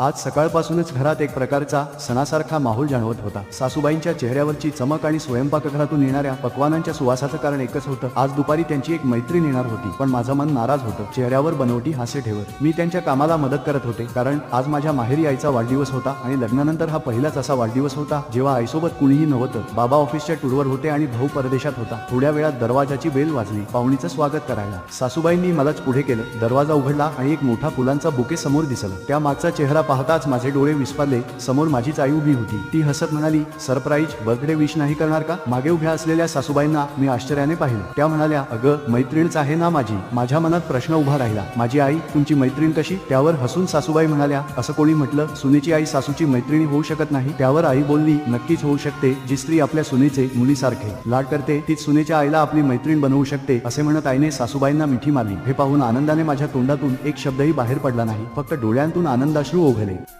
आज सकाळपासूनच घरात एक प्रकारचा सणासारखा माहोल जाणवत होता. सासूबाईंच्या चेहऱ्यावरची चमक आणि स्वयंपाकघरातून येणाऱ्या पकवानांच्या सुवासाचं कारण एकच होतं. आज दुपारी त्यांची एक मैत्रीण येणार होती पण माझं मन नाराज होतं. चेहऱ्यावर बनवटी हास्य ठेवत मी त्यांच्या कामाला मदत करत होते कारण आज माझ्या माहेरी आईचा वाढदिवस होता आणि लग्नानंतर हा पहिलाच असा वाढदिवस होता जेव्हा आईसोबत कुणीही नव्हतं. बाबा ऑफिसच्या टूरवर होते आणि भाऊ परदेशात होता. थोड्या वेळात दरवाजाची बेल वाजली. पाहुणीचं स्वागत करायला सासूबाईंनी मलाच पुढे केलं. दरवाजा उघडला आणि एक मोठा फुलांचा बुके समोर दिसला. त्या मागचा चेहरा पाहताच माझे डोळे विस्पारले समोर माझीच आई उभी होती. ती हसत म्हणाली सरप्राईज बर्थडे विश नाही करणार का? मागे उभ्या असलेल्या सासूबाईंना मी आश्चर्याने पाहिलं. त्या म्हणाल्या अगं मैत्रीणच आहे ना माझी? माझ्या मनात प्रश्न उभा राहिला. माझी आई तुमची मैत्रीण कशी? त्यावर हसून सासूबाई म्हणाल्या असं कोणी म्हटलं? सुनेची आई सासूची मैत्रिणी होऊ शकत नाही. त्यावर आई बोलली नक्कीच होऊ शकते. जी स्त्री आपल्या सुनेचे मुलीसारखे. लाड करते तीच सुनेच्या आईला आपली मैत्रीण बनवू शकते असे म्हणत आईने सासूबाईंना मिठी मारली. हे पाहून आनंदाने माझ्या तोंडातून एक शब्दही बाहेर पडला नाही. फक्त डोळ्यांतून आनंदाश्रू ರೋಹಿಣಿ